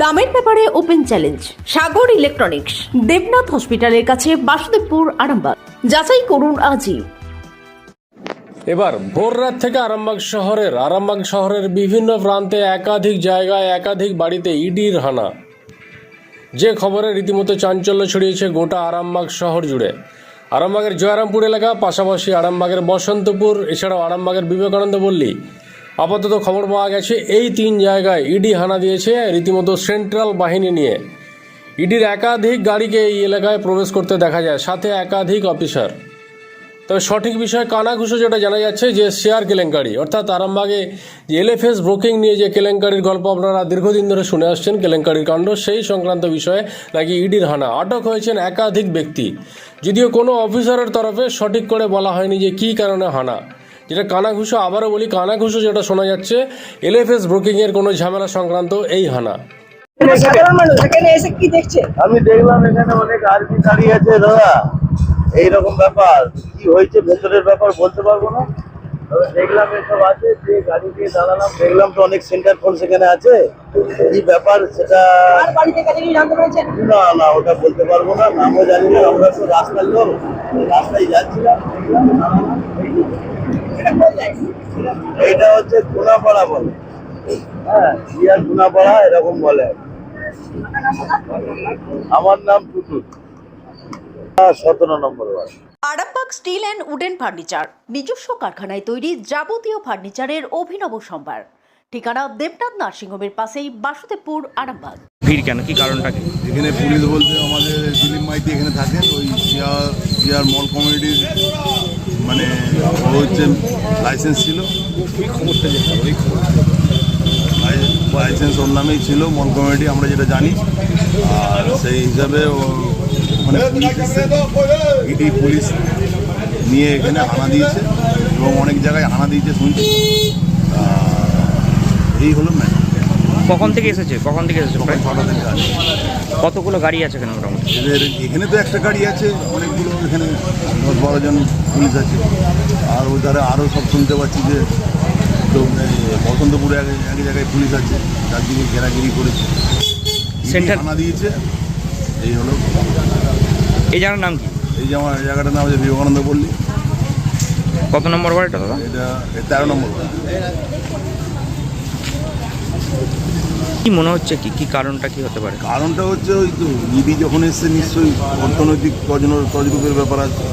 দামের ব্যাপারে open challenge, Sagar electronics, Debnath হসপিটালের কাছে বাসুদেবপুর, আরামবাগ। যাচাই করুন আজই। এবার ভোর রাত থেকে আরামবাগ শহরের আরামবাগ শহরের বিভিন্ন প্রান্তে একাধিক জায়গায় একাধিক বাড়িতে ইডির হানা। যে খবরে রীতিমতো চাঞ্চল্য ছড়িয়েছে গোটা আরামবাগ শহর জুড়ে। আরামবাগের জয়রামপুর এলাকা, পাশাপাশি আরামবাগের বসন্তপুর, এছাড়াও আরামবাগের বিবেকানন্দ পল্লী। আপাতত খবর পাওয়া গেছে, এই তিন জায়গায় ইডি হানা দিয়েছে রীতিমতো সেন্ট্রাল বাহিনী নিয়ে। ইডির একাধিক গাড়িকে এই এলাকায় প্রবেশ করতে দেখা যায়, সাথে একাধিক অফিসার। তবে সঠিক বিষয় কানাঘুষো যেটা জানা যাচ্ছে যে, শেয়ার কেলেঙ্কারি। অর্থাৎ আরামবাগে যে এলএফএস ব্রোকিং নিয়ে যে কেলেঙ্কারির গল্প আপনারা দীর্ঘদিন ধরে শুনে আসছেন, কেলেঙ্কারির কাণ্ড, সেই সংক্রান্ত বিষয়ে নাকি ইডির হানা। আটক হয়েছেন একাধিক ব্যক্তি। যদিও কোনো অফিসারের তরফে সঠিক করে বলা হয়নি যে কী কারণে হানা। যেটা কানাঘুষো আবারও বলি কানাঘুষো যেটা শোনা যাচ্ছে এলএফএস ব্রোকিংয়ের কোনো ঝামেলা সংক্রান্ত এই হানা। সাধারণ মানুষ এখানে এসে কি দেখছে? আমি দেখলাম এখানে অনেক আর্মি দাঁড়িয়ে আছে দাদা। এইরকম ব্যাপার কি হয়েছে ভেতরের ব্যাপার বলতে পারব না। তবে দেখলাম এসব আছে যে গাড়ি দিয়ে দাঁড়ালাম দেখলাম তো অনেক সেন্টার ফোন সেখানে আছে। কি ব্যাপার সেটা? না না ওটা বলতে পারব না নামও জানি না আমরা তো রাস্তার লোক রাস্তায় যাচ্ছিলাম। এটা হচ্ছে গুনাপাড়া বলে। হ্যাঁ ইয়ার এরকম বলে। আমার নাম টুটু সতেরো নম্বর ward. Arambagh steel and wooden furniture নিজস্ব কারখানায় তৈরি যাবতীয় ফার্নিচারের অভিনব সম্ভার। ঠিকানা দেবনাথ নার্সিংহোমের পাশেই বাসুদেবপুর আরামবাগ। ভিড় কেন? কি কারণটা কি? এখানে পুলিশ বলতে আমাদের দিলীপ মাইতি এখানে থাকেন ওই জিয়ার জিয়ার মল কমিটির মানে ও হচ্ছে লাইসেন্স ছিল। লাইসেন্স ওর নামেই ছিল মন কমিটি আমরা যেটা জানি। আর সেই হিসাবে ও পুলিশ ইডি পুলিশ নিয়ে এখানে হানা দিয়েছে এবং অনেক জায়গায় হানা দিয়েছে শুনছি। এই হলো ম্যাম কখন থেকে এসেছে? কখন থেকে এসেছে প্রায়? ছটা থেকে আসে কতগুলো গাড়ি আছে এখানে মোটামুটি? এদের এখানে তো একটা গাড়ি আছে অনেকগুলো এখানে দশ বারো জন পুলিশ আছে। আর ওই ধারে আরও সব শুনতে পাচ্ছি যে তো বসন্তপুরে এক এক জায়গায় পুলিশ আছে চারদিকে ঘেরাঘিরি করেছে। সেন্টার থানা দিয়েছে এই হলো। এই জায়গার নাম কি? এই যে আমার জায়গাটার নাম হচ্ছে বিবেকানন্দ পল্লী। কত নম্বর এটা দাদা? এটা তেরো নম্বর। কি মনে হচ্ছে কি কি কারণটা কি হতে পারে? কারণটা হচ্ছে ওই তো ইডি যখন এসছে নিশ্চয়ই অর্থনৈতিক তজরূপের ব্যাপার আছে।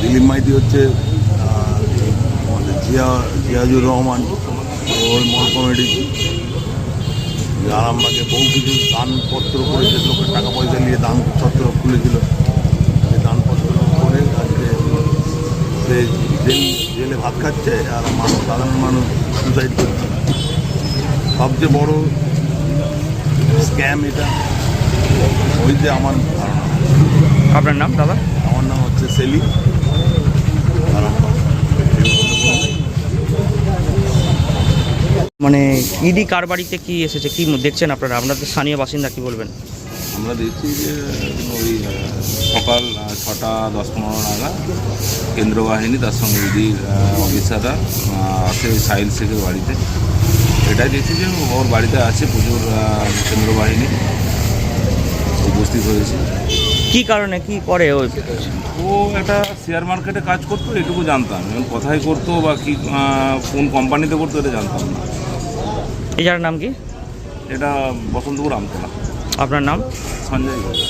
দিলীপ মাইতি হচ্ছে আমাদের জিয়া, জিয়াজুর রহমান ওই মল কমিটি। আরামবাগে বহু কিছু দানপত্র করেছে লোকের টাকা পয়সা নিয়ে দান ছত্র খুলেছিল, সেই দানপত্র করে আজকে সে জেল, জেলে ভাত খাচ্ছে, আর মানুষ, সাধারণ মানুষ সুসাইড করছে। সবচেয়ে বড় স্ক্যাম এটা। ওই যে আমার ধারণা আপনার নাম দাদা? আমার নাম হচ্ছে সেলি মানে ইডি কার বাড়িতে কি এসেছে? কি দেখছেন আপনারা? আপনাদের স্থানীয় বাসিন্দা কি বলবেন? আমরা দেখছি যে ওই সকাল ছটা দশ পনেরো নাগাদ কেন্দ্র বাহিনী তার সঙ্গে ইডির অফিসাররা আহ, আছে সাইল শেখের বাড়িতে। এটাই দেখছি যে ওর বাড়িতে আছে প্রচুর চন্দ্রবাহিনী উপস্থিত হয়েছে। কি কারণে কি করে ওই? ও একটা শেয়ার মার্কেটে কাজ করতো এটুকু জানতাম। এবং কোথায় করতো বা কি কোন কোম্পানিতে করতো এটা জানতাম না। এই জায়গার নাম কি? এটা বসন্তপুর আমতলা। আপনার নাম? সঞ্জয় ঘোষ।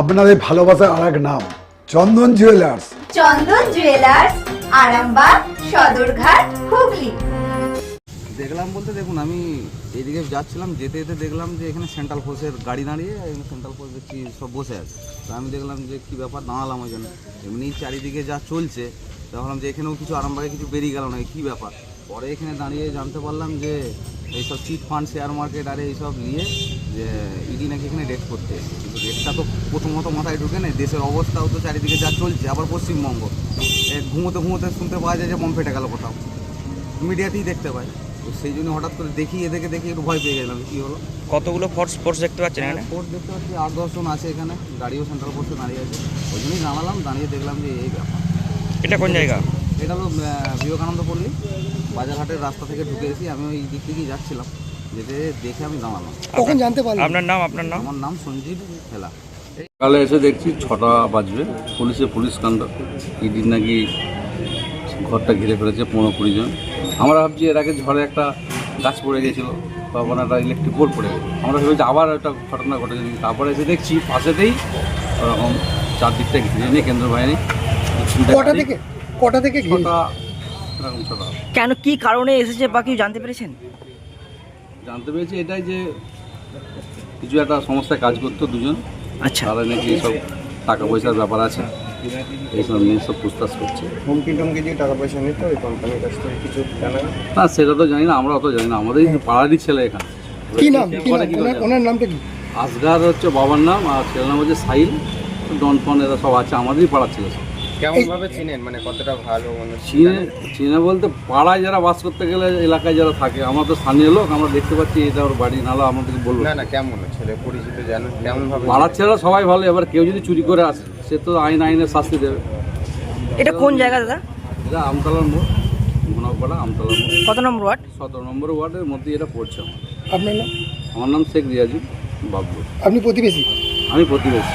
আপনাদের ভালোবাসার আর এক নাম চন্দন জুয়েলার্স চন্দন জুয়েলার্স আরামবাগ সদরঘাট হুগলি। দেখলাম বলতে দেখুন, আমি এইদিকে যাচ্ছিলাম, যেতে যেতে দেখলাম যে এখানে সেন্ট্রাল ফোর্সের গাড়ি দাঁড়িয়ে সেন্ট্রাল ফোর্স দেখছি সব বসে আছে। তো আমি দেখলাম যে কী ব্যাপার, দাঁড়ালাম ওই জন্য এমনি চারিদিকে যা চলছে দেখলাম যে এখানেও কিছু আরামবাগে কিছু বেরিয়ে গেল না কী ব্যাপার? পরে এখানে দাঁড়িয়ে জানতে পারলাম যে এইসব চিট ফান্ড, শেয়ার মার্কেট আর এইসব নিয়ে যে ইডি নাকি এখানে রেট করতে কিন্তু রেটটা তো প্রথমত মাথায় ঢুকে নেই, দেশের অবস্থাও তো চারিদিকে যা চলছে, আবার পশ্চিমবঙ্গ। এ ঘুমোতে ঘুমোতে শুনতে পাওয়া যায় যে বম ফেটে গেল কোথাও। মিডিয়াতেই দেখতে পাই। তো সেই জন্য হঠাৎ করে দেখি এদেরকে দেখি একটু ভয় পেয়ে গেলাম কি হলো? কতগুলো ফোর্স ফোর্স দেখতে পাচ্ছেন এখানে? ফোর্স দেখতে পাচ্ছি আট দশজন আছে এখানে গাড়িও সেন্ট্রাল ফোর্সে দাঁড়িয়ে আছে। ওই জন্যই জানালাম দাঁড়িয়ে দেখলাম যে এই ব্যাপার। এটা কোন জায়গা? এটা হলো বিবেকানন্দ পল্লী বাজারহাটের রাস্তা থেকে ঢুকে এসি আমি ওই দিক থেকেই যাচ্ছিলাম যেতে দেখে আমি দাঁড়ালাম কখন জানতে পারলেন? আপনার নাম আপনার নাম? আমার নাম সঞ্জীব খেলা সকালে এসে দেখছি ছটা বাজবে পুলিশে পুলিশ কাণ্ড ইডির নাকি ঘরটা ঘিরে ফেলেছে পনেরো কুড়ি জন। আমরা ভাবছি এর আগে ঝড়ে একটা গাছ পড়ে গেছিল বা কোনো একটা ইলেকট্রিক পোল পড়ে গেছে। আমরা ভেবেছি আবার একটা ঘটনা ঘটেছে নাকি। তারপরে এসে দেখছি পাশেতেই ওরকম চারদিকটা ঘিরে। নিয়ে কেন্দ্র বাহিনী কটা থেকে? কটা থেকে ছটা এরকম ছটা। কেন কি কারণে এসেছে বা কি জানতে পেরেছেন? জানতে পেরেছি এটাই যে কিছু একটা সংস্থায় কাজ করতো দুজন। আচ্ছা। তারা নাকি সব টাকা পয়সার ব্যাপার আছে। এইসব নিয়ে সব পুছতাছ করছে। হুমকি টুমকি দিয়ে টাকা পয়সা নিতে ওই কোম্পানির কাছ থেকে কিছু জানা না সেটা তো জানি না আমরা অত জানি না আমাদের পাড়ারই ছেলে এখানে। কি নাম? ওনার নামটা কি? আসগার হচ্ছে বাবার নাম আর ছেলের নাম হচ্ছে সাইল ডন ফন এরা সব আছে আমাদেরই পাড়ার ছেলে সব। কেমন চিনেন? মানে কতটা ভালো মানে চীনে চীনে বলতে পাড়ায় যারা বাস করতে গেলে এলাকায় যারা থাকে আমরা তো স্থানীয় লোক আমরা দেখতে পাচ্ছি এটা ওর বাড়ি নাহলে আমাদেরকে বলব না। না কেমন ছেলে পরিচিত জানেন কেমন ভাবে পাড়ার ছেলেরা সবাই ভালো এবার কেউ যদি চুরি করে আসে সে তো আইন আইনে শাস্তি দেবে। এটা কোন জায়গা দাদা? এটা আমতলার মোড় মোনাপাড়া আমতলার মোড়। কত নম্বর ওয়ার্ড? সতেরো নম্বর ওয়ার্ডের মধ্যে এটা পড়ছে আমার। আপনার নাম? আমার নাম শেখ রিয়াজুল বাবু আপনি প্রতিবেশী? আমি প্রতিবেশী।